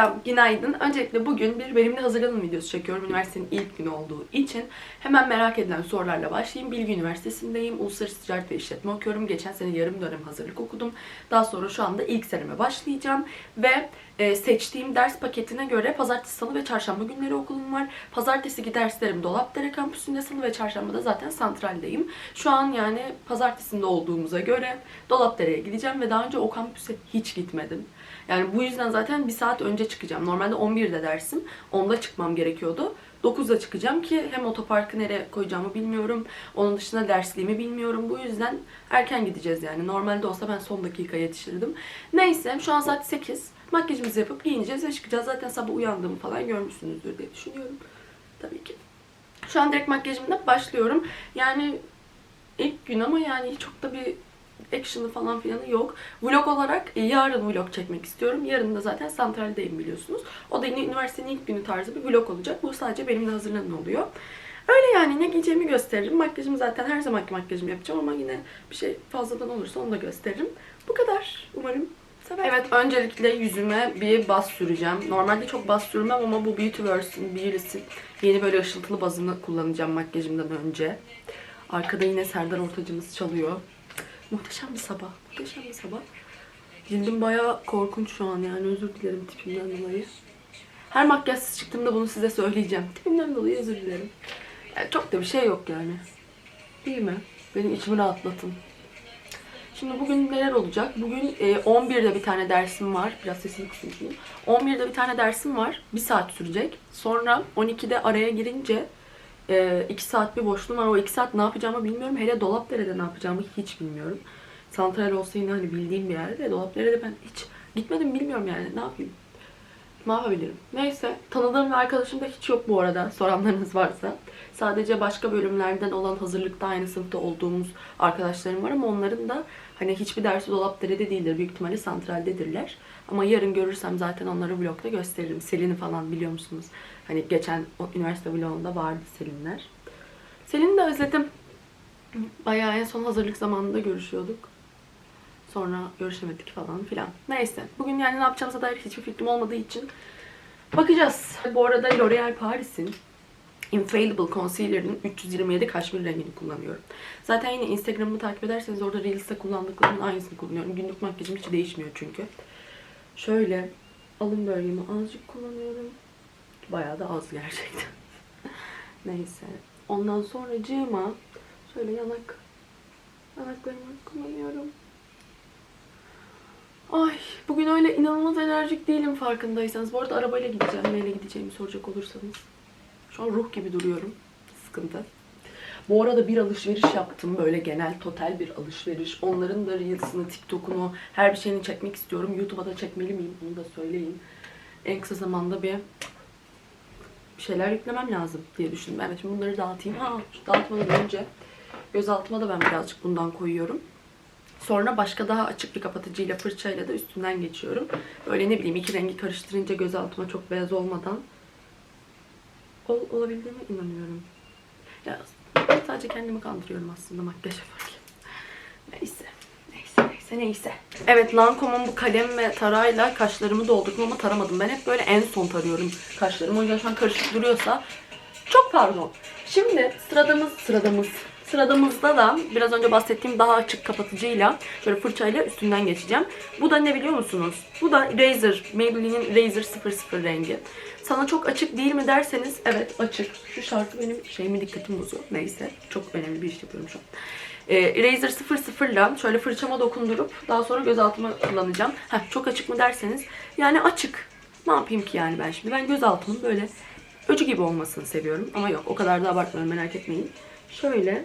Selam, günaydın. Öncelikle bugün bir benimle hazırlanın videosu çekiyorum. Üniversitenin ilk günü olduğu için. Hemen merak edilen sorularla başlayayım. Bilgi Üniversitesi'ndeyim. Uluslararası Ticaret ve İşletme okuyorum. Geçen sene yarım dönem hazırlık okudum. Daha sonra şu anda ilk seneme başlayacağım. Ve e, seçtiğim ders paketine göre pazartesi, salı ve çarşamba günleri okulum var. Pazartesiki derslerim Dolapdere kampüsünde, salı ve çarşamba da zaten santraldeyim. Şu an yani pazartesinde olduğumuza göre Dolapdere'ye gideceğim ve daha önce o kampüse hiç gitmedim. Yani bu yüzden zaten bir saat önce çıkacağım. Normalde 11'de dersim. 10'da çıkmam gerekiyordu. 9'da çıkacağım ki hem otoparkı nereye koyacağımı bilmiyorum. Onun dışında dersliğimi bilmiyorum. Bu yüzden erken gideceğiz yani. Normalde olsa ben son dakika yetişirdim. Neyse şu an saat 8. Makyajımızı yapıp giyineceğiz ve çıkacağız. Zaten sabah uyandığımı falan görmüşsünüzdür diye düşünüyorum. Tabii ki. Şu an direkt makyajımla başlıyorum. Yani ilk gün ama yani çok da bir action'ı falan filanı yok. Vlog olarak e, yarın vlog çekmek istiyorum. Yarın da zaten santraldeyim biliyorsunuz. O da yine üniversitenin ilk günü tarzı bir vlog olacak. Bu sadece benimle hazırlanın oluyor. Öyle yani ne giyeceğimi gösteririm. Makyajımı zaten her zamanki makyajımı yapacağım ama yine bir şey fazladan olursa onu da gösteririm. Bu kadar. Umarım seversiniz. Evet öncelikle yüzüme bir baz süreceğim. Normalde çok baz sürmem ama bu Beautyverse'in Beauty'sin yeni böyle ışıltılı bazını kullanacağım makyajımdan önce. Arkada yine Serdar Ortacımız çalıyor. Muhteşem bir sabah. Muhteşem bir sabah. Cildim bayağı korkunç şu an yani özür dilerim tipimden dolayı. Her makyajsız çıktığımda bunu size söyleyeceğim. Tipimden dolayı özür dilerim. Yani çok da bir şey yok yani. Değil mi? Benim içimi rahatlatın. Şimdi bugün neler olacak? Bugün e, 11'de bir tane dersim var. Biraz sesini kısayım şimdi. 11'de bir tane dersim var. Bir saat sürecek. Sonra 12'de araya girince 2 saat bir boşluğum var. O 2 saat ne yapacağımı bilmiyorum. Hele Dolapdere'de ne yapacağımı hiç bilmiyorum. Santral olsa yine hani bildiğim bir yerde. de Dolapdere'de ben hiç gitmedim bilmiyorum yani. Ne yapayım? Ne yapabilirim? Neyse. Tanıdığım bir arkadaşım da hiç yok bu arada. Soranlarınız varsa. Sadece başka bölümlerden olan hazırlıkta aynı sınıfta olduğumuz arkadaşlarım var ama onların da hani hiçbir dersi Dolapdere'de değildir. Büyük ihtimalle santraldedirler. Ama yarın görürsem zaten onları vlogda gösteririm. Selin'i falan biliyor musunuz? Hani geçen o üniversite vlogunda vardı Selinler. Selin'i de özledim. Bayağı en son hazırlık zamanında görüşüyorduk. Sonra görüşemedik falan filan. Neyse. Bugün yani ne yapacağımıza dair hiçbir fikrim olmadığı için bakacağız. Bu arada L'Oreal Paris'in Infallible Concealer'ın 327 kaşmir rengini kullanıyorum. Zaten yine Instagram'ımı takip ederseniz orada Reels'te kullandıklarımın aynısını kullanıyorum. Günlük makyajım hiç değişmiyor çünkü. Şöyle alın bölgemi azıcık kullanıyorum. Bayağı da az gerçekten. Neyse. Ondan sonra cığıma şöyle yanak yanaklarımı kullanıyorum. Ay bugün öyle inanılmaz enerjik değilim farkındaysanız. Bu arada arabayla gideceğim. Neyle gideceğimi soracak olursanız. Şu an ruh gibi duruyorum. Sıkıntı. Bu arada bir alışveriş yaptım. Böyle genel total bir alışveriş. Onların da Reels'ını, TikTok'unu, her bir şeyini çekmek istiyorum. YouTube'a da çekmeli miyim? Bunu da söyleyeyim. En kısa zamanda bir bir şeyler yüklemem lazım diye düşündüm. Evet şimdi bunları dağıtayım. Ha, dağıtmadan önce gözaltıma da ben birazcık bundan koyuyorum. Sonra başka daha açık bir kapatıcıyla fırçayla da üstünden geçiyorum. Böyle ne bileyim iki rengi karıştırınca gözaltıma çok beyaz olmadan ol, olabildiğine inanıyorum. Ya sadece kendimi kandırıyorum aslında makyaj yaparken. Neyse. Neyse neyse. Evet Lancome'un bu kalem ve tarayla kaşlarımı doldurdum ama taramadım. Ben hep böyle en son tarıyorum kaşlarımı. O yüzden şu an karışık duruyorsa çok pardon. Şimdi sıradamız sıradamız Sıradamızda da biraz önce bahsettiğim daha açık kapatıcıyla şöyle fırçayla üstünden geçeceğim. Bu da ne biliyor musunuz? Bu da Razer, Maybelline'in Razer 00 rengi. Sana çok açık değil mi derseniz evet açık. Şu şarkı benim şeyimi dikkatim bozuyor. Neyse çok önemli bir iş yapıyorum şu an. Ee, Razer 00 ile şöyle fırçama dokundurup daha sonra gözaltıma kullanacağım. Heh, çok açık mı derseniz yani açık. Ne yapayım ki yani ben şimdi? Ben gözaltımın böyle öcü gibi olmasını seviyorum. Ama yok o kadar da abartmıyorum merak etmeyin. Şöyle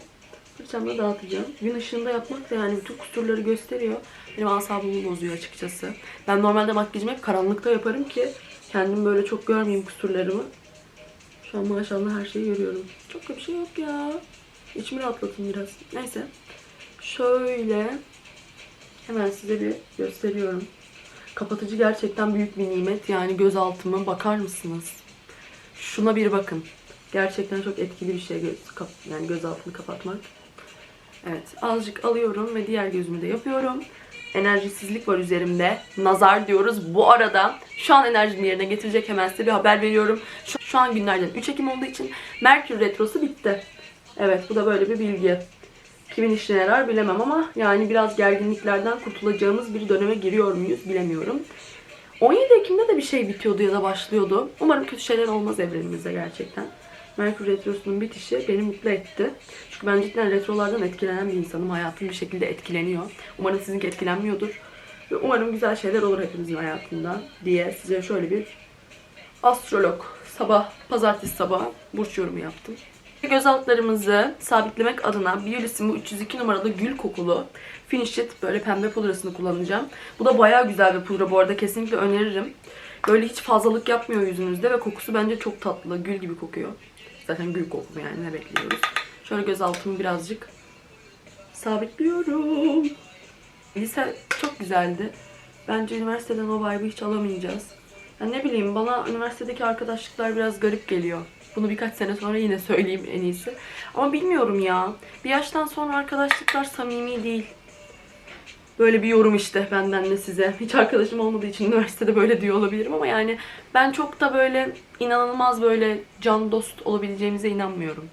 fırçamla dağıtacağım. Gün ışığında yapmak da yani bütün kusurları gösteriyor. Benim asabımı bozuyor açıkçası. Ben normalde makyajımı hep karanlıkta yaparım ki kendim böyle çok görmeyeyim kusurlarımı. Şu an maşallah her şeyi görüyorum. Çok da bir şey yok ya. İçimi rahatlatın biraz. Neyse. Şöyle hemen size bir gösteriyorum. Kapatıcı gerçekten büyük bir nimet. Yani gözaltıma bakar mısınız? Şuna bir bakın. Gerçekten çok etkili bir şey göz, kap, yani gözaltını kapatmak. Evet azıcık alıyorum ve diğer gözümü de yapıyorum. enerjisizlik var üzerimde. Nazar diyoruz. Bu arada şu an enerjimi yerine getirecek hemen size bir haber veriyorum. Şu, şu an günlerden 3 Ekim olduğu için Merkür Retrosu bitti. Evet bu da böyle bir bilgi. Kimin işine yarar bilemem ama yani biraz gerginliklerden kurtulacağımız bir döneme giriyor muyuz bilemiyorum. 17 Ekim'de de bir şey bitiyordu ya da başlıyordu. Umarım kötü şeyler olmaz evrenimizde gerçekten. Merkür Retrosu'nun bitişi beni mutlu etti. Çünkü ben cidden retrolardan etkilenen bir insanım. Hayatım bir şekilde etkileniyor. Umarım sizinki etkilenmiyordur. Ve umarım güzel şeyler olur hepimizin hayatında diye size şöyle bir astrolog sabah, pazartesi sabahı burç yorumu yaptım. Göz altlarımızı sabitlemek adına Biolisimo 302 numaralı gül kokulu Finish It böyle pembe pudrasını kullanacağım. Bu da bayağı güzel bir pudra bu arada kesinlikle öneririm. Böyle hiç fazlalık yapmıyor yüzünüzde ve kokusu bence çok tatlı. Gül gibi kokuyor. Zaten gül kokulu yani ne bekliyoruz. Şöyle göz altımı birazcık sabitliyorum. Lise çok güzeldi. Bence üniversiteden o vibe'ı hiç alamayacağız. Ya ne bileyim bana üniversitedeki arkadaşlıklar biraz garip geliyor. Bunu birkaç sene sonra yine söyleyeyim en iyisi. Ama bilmiyorum ya. Bir yaştan sonra arkadaşlıklar samimi değil. Böyle bir yorum işte benden de size. Hiç arkadaşım olmadığı için üniversitede böyle diyor olabilirim ama yani ben çok da böyle inanılmaz böyle can dost olabileceğimize inanmıyorum.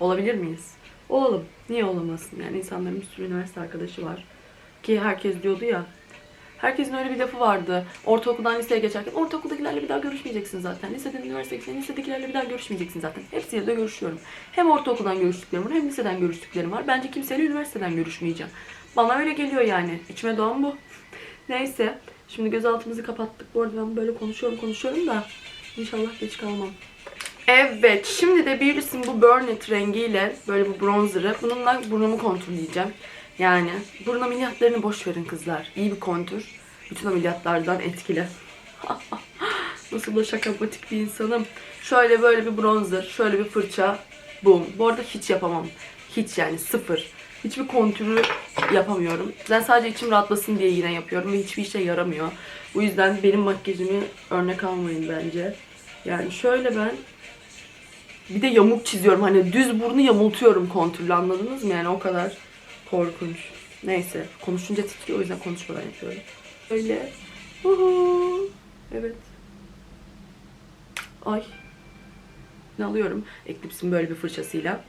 Olabilir miyiz? Olalım. Niye olamasın? Yani insanların bir sürü üniversite arkadaşı var. Ki herkes diyordu ya. Herkesin öyle bir lafı vardı. Ortaokuldan liseye geçerken ortaokuldakilerle bir daha görüşmeyeceksin zaten. Liseden üniversiteye geçerken lisedekilerle bir daha görüşmeyeceksin zaten. Hepsiyle de görüşüyorum. Hem ortaokuldan görüştüklerim var hem liseden görüştüklerim var. Bence kimseyle üniversiteden görüşmeyeceğim. Bana öyle geliyor yani. İçime doğan bu. Neyse. Şimdi gözaltımızı kapattık. Bu arada ben böyle konuşuyorum konuşuyorum da inşallah geç kalmam. Evet. Şimdi de Beauty's'in bu Burn It rengiyle böyle bu bronzer'ı bununla burnumu kontrolleyeceğim. Yani burun ameliyatlarını boş verin kızlar. İyi bir kontür. Bütün ameliyatlardan etkili. Nasıl da şakapatik bir insanım. Şöyle böyle bir bronzer, şöyle bir fırça. Boom. Bu arada hiç yapamam. Hiç yani sıfır. Hiçbir kontürü yapamıyorum. Ben sadece içim rahatlasın diye yine yapıyorum ve hiçbir işe yaramıyor. Bu yüzden benim makyajımı örnek almayın bence. Yani şöyle ben bir de yamuk çiziyorum. Hani düz burnu yamultuyorum kontürle anladınız mı? Yani o kadar korkunç. Neyse konuşunca titriyor o yüzden konuşmadan yapıyorum. Öyle. Uhu. Evet. Ay. Ne alıyorum? Eclipse'in böyle bir fırçasıyla.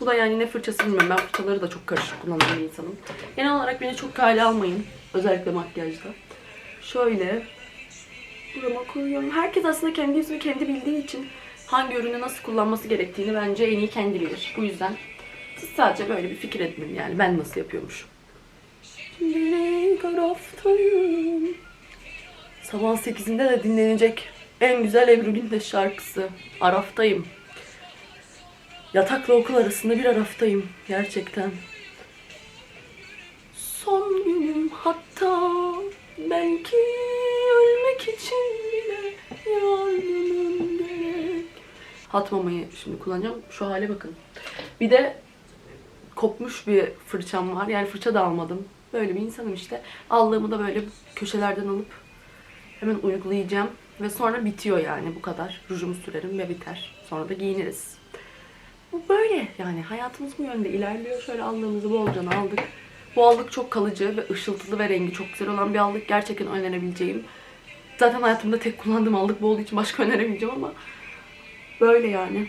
Bu da yani ne fırçası bilmiyorum. Ben fırçaları da çok karışık kullanan bir insanım. Genel olarak beni çok kale almayın. Özellikle makyajda. Şöyle. Burama koyuyorum. Herkes aslında kendi yüzünü kendi bildiği için hangi ürünü nasıl kullanması gerektiğini bence en iyi kendi bilir. Bu yüzden siz sadece böyle bir fikir edinin yani ben nasıl yapıyormuşum. Sabah 8'inde de dinlenecek en güzel Ebru Gündeş şarkısı. Araftayım. Yatakla okul arasında bir araftayım gerçekten. Son günüm hatta belki ölmek için bile yardımım gerek. Hatmamayı şimdi kullanacağım. Şu hale bakın. Bir de kopmuş bir fırçam var. Yani fırça da almadım. Böyle bir insanım işte. Aldığımı da böyle köşelerden alıp hemen uygulayacağım. Ve sonra bitiyor yani bu kadar. Rujumu sürerim ve biter. Sonra da giyiniriz. Bu böyle yani hayatımız bu yönde ilerliyor. Şöyle aldığımızı bolca aldık. Bu allık çok kalıcı ve ışıltılı ve rengi çok güzel olan bir allık. Gerçekten önerebileceğim. Zaten hayatımda tek kullandığım allık bu olduğu için başka öneremeyeceğim ama böyle yani.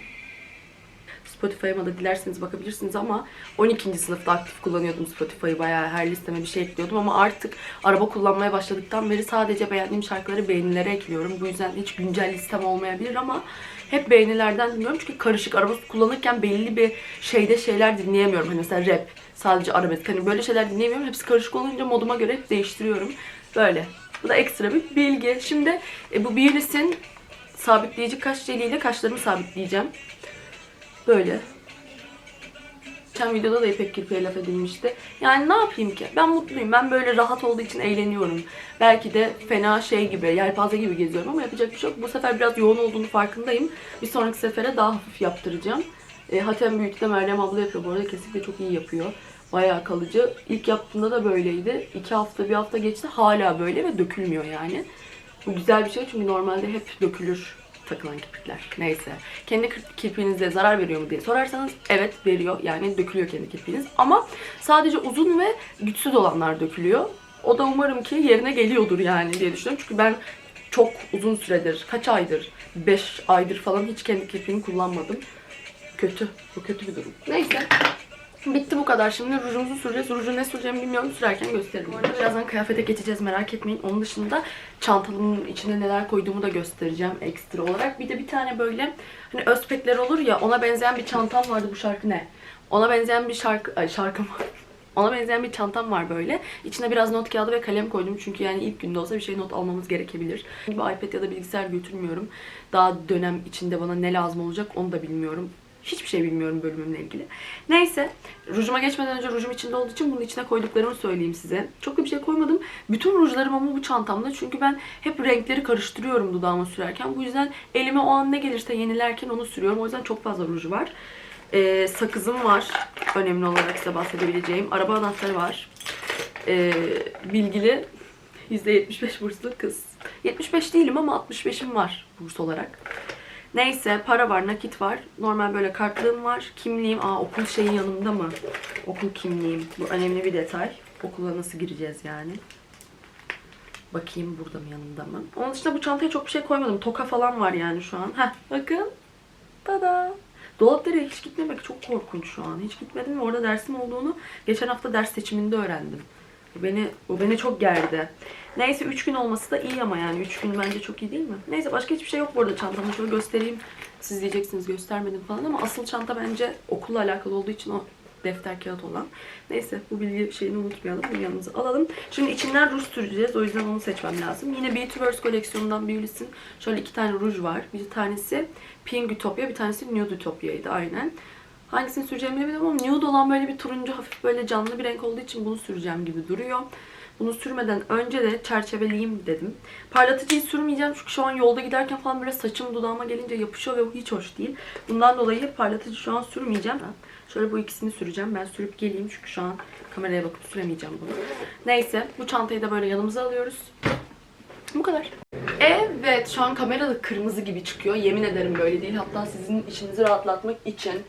Spotify'ıma da dilerseniz bakabilirsiniz ama 12. sınıfta aktif kullanıyordum Spotify'ı bayağı her listeme bir şey ekliyordum ama artık araba kullanmaya başladıktan beri sadece beğendiğim şarkıları beğenilere ekliyorum. Bu yüzden hiç güncel listem olmayabilir ama hep beğenilerden dinliyorum çünkü karışık araba kullanırken belli bir şeyde şeyler dinleyemiyorum. Hani mesela rap, sadece arabesk hani böyle şeyler dinleyemiyorum. Hepsi karışık olunca moduma göre hep değiştiriyorum. Böyle. Bu da ekstra bir bilgi. Şimdi e, bu Biolis'in sabitleyici kaş jeliyle kaşlarımı sabitleyeceğim. Böyle. Geçen videoda da İpek Kirpi'ye laf edilmişti. Yani ne yapayım ki? Ben mutluyum. Ben böyle rahat olduğu için eğleniyorum. Belki de fena şey gibi, yelpaze gibi geziyorum ama yapacak bir şey yok. Bu sefer biraz yoğun olduğunu farkındayım. Bir sonraki sefere daha hafif yaptıracağım. E, Hatem Beauty'de Meryem abla yapıyor. Bu arada kesinlikle çok iyi yapıyor. Bayağı kalıcı. İlk yaptığımda da böyleydi. İki hafta, bir hafta geçti. Hala böyle ve dökülmüyor yani. Bu güzel bir şey çünkü normalde hep dökülür takılan kirpikler. Neyse. Kendi kir- kirpiğinize zarar veriyor mu diye sorarsanız evet veriyor. Yani dökülüyor kendi kirpiğiniz. Ama sadece uzun ve güçsüz olanlar dökülüyor. O da umarım ki yerine geliyordur yani diye düşünüyorum. Çünkü ben çok uzun süredir, kaç aydır, 5 aydır falan hiç kendi kirpiğimi kullanmadım. Kötü. Bu kötü bir durum. Neyse. Bitti bu kadar. Şimdi rujumuzu süreceğiz. Ruju ne süreceğimi bilmiyorum. Sürerken gösteririm. Bu arada birazdan kıyafete geçeceğiz. Merak etmeyin. Onun dışında çantalımın içine neler koyduğumu da göstereceğim ekstra olarak. Bir de bir tane böyle hani özpekler olur ya ona benzeyen bir çantam vardı. Bu şarkı ne? Ona benzeyen bir şarkı... Ay şarkım Ona benzeyen bir çantam var böyle. İçine biraz not kağıdı ve kalem koydum. Çünkü yani ilk günde olsa bir şey not almamız gerekebilir. Gibi iPad ya da bilgisayar götürmüyorum. Daha dönem içinde bana ne lazım olacak onu da bilmiyorum. Hiçbir şey bilmiyorum bölümümle ilgili. Neyse. Rujuma geçmeden önce rujum içinde olduğu için bunun içine koyduklarımı söyleyeyim size. Çok da bir şey koymadım. Bütün rujlarım ama bu çantamda. Çünkü ben hep renkleri karıştırıyorum dudağıma sürerken. Bu yüzden elime o an ne gelirse yenilerken onu sürüyorum. O yüzden çok fazla ruj var. Ee, sakızım var. Önemli olarak size bahsedebileceğim. Araba anahtarı var. Ee, bilgili %75 burslu kız. 75 değilim ama 65'im var burs olarak. Neyse para var, nakit var. Normal böyle kartlığım var. Kimliğim, aa okul şeyi yanımda mı? Okul kimliğim. Bu önemli bir detay. Okula nasıl gireceğiz yani? Bakayım burada mı yanımda mı? Onun dışında bu çantaya çok bir şey koymadım. Toka falan var yani şu an. Heh bakın. Tada. Dolaplara hiç gitmemek çok korkunç şu an. Hiç gitmedim ve orada dersim olduğunu geçen hafta ders seçiminde öğrendim. Bu beni, bu beni çok gerdi. Neyse 3 gün olması da iyi ama yani 3 gün bence çok iyi değil mi? Neyse başka hiçbir şey yok bu arada çantamda. Şöyle göstereyim. Siz diyeceksiniz göstermedim falan ama asıl çanta bence okulla alakalı olduğu için o defter kağıt olan. Neyse bu bilgi şeyini unutmayalım. Bunu yanımıza alalım. Şimdi içinden ruj süreceğiz. O yüzden onu seçmem lazım. Yine Beautyverse koleksiyonundan Beauty's'in şöyle iki tane ruj var. Bir tanesi Pink Utopia, bir tanesi Nude Utopia'ydı aynen. Hangisini süreceğimi bilmiyorum ama nude olan böyle bir turuncu hafif böyle canlı bir renk olduğu için bunu süreceğim gibi duruyor. Bunu sürmeden önce de çerçeveleyeyim dedim. Parlatıcıyı sürmeyeceğim çünkü şu an yolda giderken falan böyle saçım dudağıma gelince yapışıyor ve bu hiç hoş değil. Bundan dolayı parlatıcı şu an sürmeyeceğim. Şöyle bu ikisini süreceğim. Ben sürüp geleyim çünkü şu an kameraya bakıp süremeyeceğim bunu. Neyse bu çantayı da böyle yanımıza alıyoruz. Bu kadar. Evet şu an kamerada kırmızı gibi çıkıyor. Yemin ederim böyle değil. Hatta sizin işinizi rahatlatmak için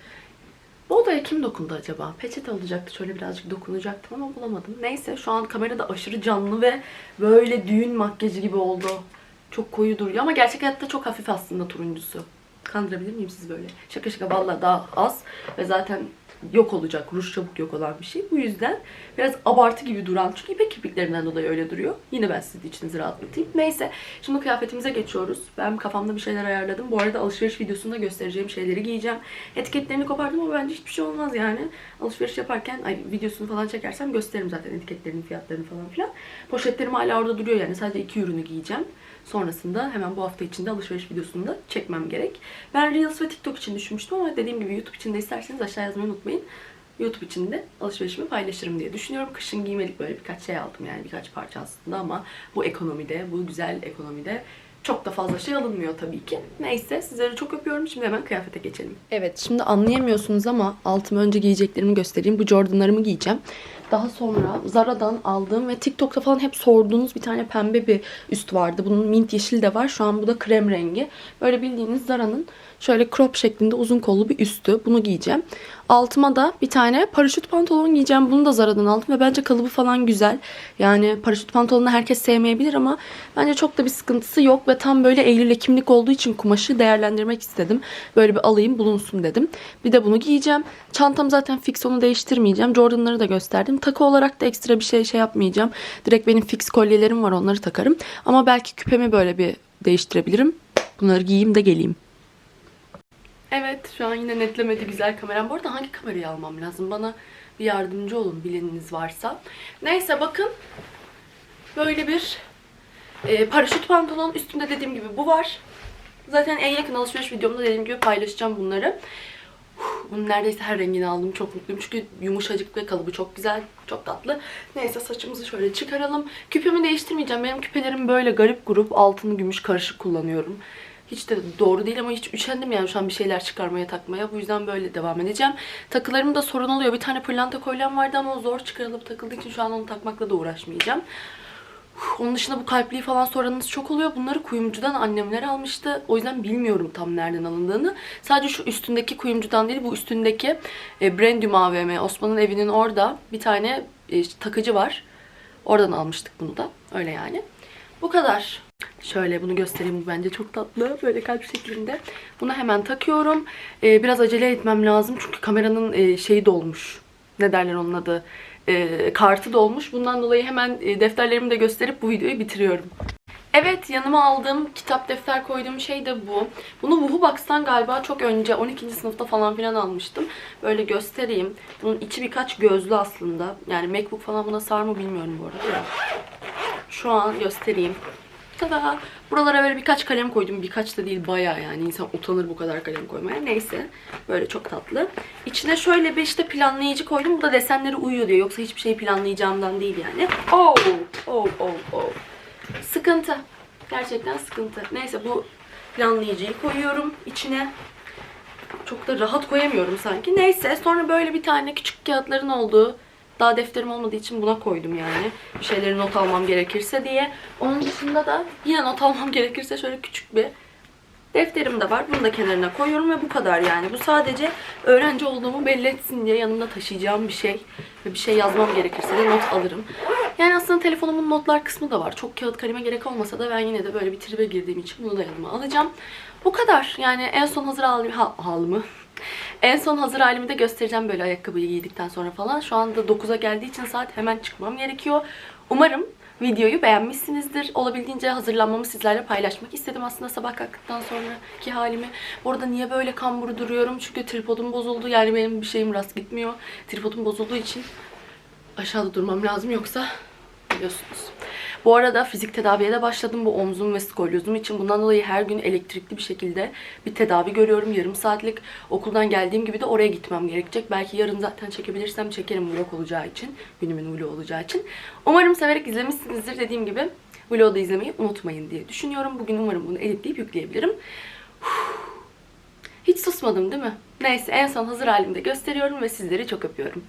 bu odaya kim dokundu acaba? Peçete olacaktı. Şöyle birazcık dokunacaktım ama bulamadım. Neyse şu an kamerada aşırı canlı ve böyle düğün makyajı gibi oldu. Çok koyu duruyor ama gerçek hayatta çok hafif aslında turuncusu. Kandırabilir miyim sizi böyle? Şaka şaka vallahi daha az ve zaten yok olacak. Ruj çabuk yok olan bir şey. Bu yüzden biraz abartı gibi duran. Çünkü ipek kirpiklerinden dolayı öyle duruyor. Yine ben sizin içinizi rahatlatayım. Neyse. Şimdi kıyafetimize geçiyoruz. Ben kafamda bir şeyler ayarladım. Bu arada alışveriş videosunda göstereceğim şeyleri giyeceğim. Etiketlerini kopardım ama bence hiçbir şey olmaz yani. Alışveriş yaparken ay, videosunu falan çekersem gösteririm zaten etiketlerini, fiyatlarını falan filan. Poşetlerim hala orada duruyor yani. Sadece iki ürünü giyeceğim. Sonrasında hemen bu hafta içinde alışveriş videosunu da çekmem gerek. Ben Reels ve TikTok için düşünmüştüm ama dediğim gibi YouTube için de isterseniz aşağı yazmayı unutmayın. YouTube için de alışverişimi paylaşırım diye düşünüyorum. Kışın giymelik böyle birkaç şey aldım yani birkaç parça aslında ama bu ekonomide, bu güzel ekonomide çok da fazla şey alınmıyor tabii ki. Neyse sizleri çok öpüyorum. Şimdi hemen kıyafete geçelim. Evet şimdi anlayamıyorsunuz ama altıma önce giyeceklerimi göstereyim. Bu Jordan'larımı giyeceğim. Daha sonra Zara'dan aldığım ve TikTok'ta falan hep sorduğunuz bir tane pembe bir üst vardı. Bunun mint yeşil de var. Şu an bu da krem rengi. Böyle bildiğiniz Zara'nın şöyle crop şeklinde uzun kollu bir üstü. Bunu giyeceğim. Altıma da bir tane paraşüt pantolon giyeceğim. Bunu da Zara'dan aldım ve bence kalıbı falan güzel. Yani paraşüt pantolonu herkes sevmeyebilir ama bence çok da bir sıkıntısı yok ve tam böyle Eylül Ekimlik olduğu için kumaşı değerlendirmek istedim. Böyle bir alayım bulunsun dedim. Bir de bunu giyeceğim. Çantam zaten fix onu değiştirmeyeceğim. Jordan'ları da gösterdim. Takı olarak da ekstra bir şey şey yapmayacağım. Direkt benim fix kolyelerim var onları takarım. Ama belki küpemi böyle bir değiştirebilirim. Bunları giyeyim de geleyim. Evet şu an yine netlemedi güzel kameram. Bu arada hangi kamerayı almam lazım? Bana bir yardımcı olun bileniniz varsa. Neyse bakın. Böyle bir e, paraşüt pantolon. Üstünde dediğim gibi bu var. Zaten en yakın alışveriş videomda dediğim gibi paylaşacağım bunları. Bunun neredeyse her rengini aldım. Çok mutluyum çünkü yumuşacık ve kalıbı çok güzel. Çok tatlı. Neyse saçımızı şöyle çıkaralım. Küpemi değiştirmeyeceğim. Benim küpelerim böyle garip grup altın gümüş karışık kullanıyorum. Hiç de doğru değil ama hiç üşendim yani şu an bir şeyler çıkarmaya takmaya. Bu yüzden böyle devam edeceğim. Takılarım da sorun oluyor. Bir tane pırlanta kolyem vardı ama o zor çıkarılıp takıldığı için şu an onu takmakla da uğraşmayacağım. Onun dışında bu kalpliği falan soranınız çok oluyor. Bunları kuyumcudan annemler almıştı. O yüzden bilmiyorum tam nereden alındığını. Sadece şu üstündeki kuyumcudan değil bu üstündeki e, Brandium AVM Osman'ın evinin orada bir tane e, takıcı var. Oradan almıştık bunu da. Öyle yani. Bu kadar. Şöyle bunu göstereyim. Bu bence çok tatlı. Böyle kalp şeklinde. Bunu hemen takıyorum. Ee, biraz acele etmem lazım. Çünkü kameranın e, şeyi dolmuş. Ne derler onun adı? Ee, kartı dolmuş. Bundan dolayı hemen e, defterlerimi de gösterip bu videoyu bitiriyorum. Evet yanıma aldığım kitap defter koyduğum şey de bu. Bunu Wuhubox'tan galiba çok önce 12. sınıfta falan filan almıştım. Böyle göstereyim. Bunun içi birkaç gözlü aslında. Yani Macbook falan buna sar mı bilmiyorum bu arada. Şu an göstereyim. Tada! Buralara böyle birkaç kalem koydum. Birkaç da değil bayağı yani. insan utanır bu kadar kalem koymaya. Neyse. Böyle çok tatlı. İçine şöyle bir işte planlayıcı koydum. Bu da desenleri uyuyor diye. Yoksa hiçbir şey planlayacağımdan değil yani. Oh! Oh! Oh! Oh! Sıkıntı. Gerçekten sıkıntı. Neyse bu planlayıcıyı koyuyorum içine. Çok da rahat koyamıyorum sanki. Neyse sonra böyle bir tane küçük kağıtların olduğu daha defterim olmadığı için buna koydum yani. Bir şeyleri not almam gerekirse diye. Onun dışında da yine not almam gerekirse şöyle küçük bir defterim de var. Bunu da kenarına koyuyorum ve bu kadar yani. Bu sadece öğrenci olduğumu belli etsin diye yanımda taşıyacağım bir şey. Ve bir şey yazmam gerekirse de not alırım. Yani aslında telefonumun notlar kısmı da var. Çok kağıt kaleme gerek olmasa da ben yine de böyle bir tribe girdiğim için bunu da yanıma alacağım. Bu kadar. Yani en son hazır halimi, ha, halımı. En son hazır halimi de göstereceğim böyle ayakkabıyı giydikten sonra falan. Şu anda 9'a geldiği için saat hemen çıkmam gerekiyor. Umarım videoyu beğenmişsinizdir. Olabildiğince hazırlanmamı sizlerle paylaşmak istedim aslında sabah kalktıktan sonraki halimi. Bu niye böyle kamburu duruyorum? Çünkü tripodum bozuldu. Yani benim bir şeyim rast gitmiyor. Tripodum bozulduğu için aşağıda durmam lazım yoksa biliyorsunuz. Bu arada fizik tedaviye de başladım bu omzum ve skolyozum için. Bundan dolayı her gün elektrikli bir şekilde bir tedavi görüyorum. Yarım saatlik okuldan geldiğim gibi de oraya gitmem gerekecek. Belki yarın zaten çekebilirsem çekerim vlog olacağı için. Günümün vlog olacağı için. Umarım severek izlemişsinizdir. Dediğim gibi vlogu da izlemeyi unutmayın diye düşünüyorum. Bugün umarım bunu editleyip yükleyebilirim. Hiç susmadım değil mi? Neyse en son hazır halimde gösteriyorum ve sizleri çok öpüyorum.